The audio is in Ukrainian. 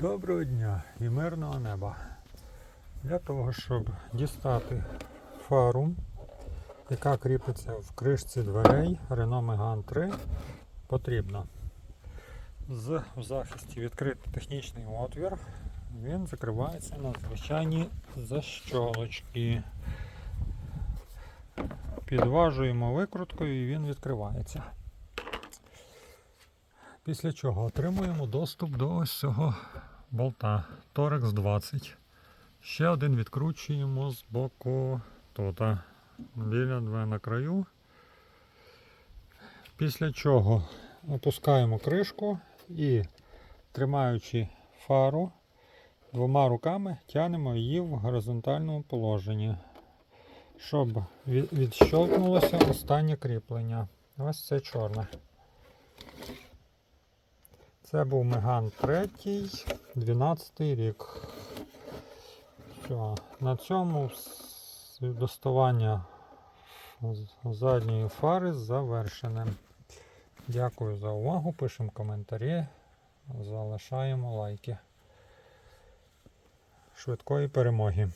Доброго дня і мирного неба. Для того, щоб дістати фару, яка кріпиться в кришці дверей Renault Megane 3, потрібно з захисті відкрити технічний отвір. Він закривається на звичайні защолочки. Підважуємо викруткою і він відкривається. Після чого отримуємо доступ до ось цього болта Torex 20. Ще один відкручуємо з боку тут, біля две на краю. Після чого опускаємо кришку і, тримаючи фару, двома руками тягнемо її в горизонтальному положенні, щоб від- відщолкнулося останнє кріплення. Ось це чорне. Це був Меган 3, 12 рік. Все. На цьому доставання задньої фари завершене. Дякую за увагу. Пишемо коментарі, залишаємо лайки. Швидкої перемоги!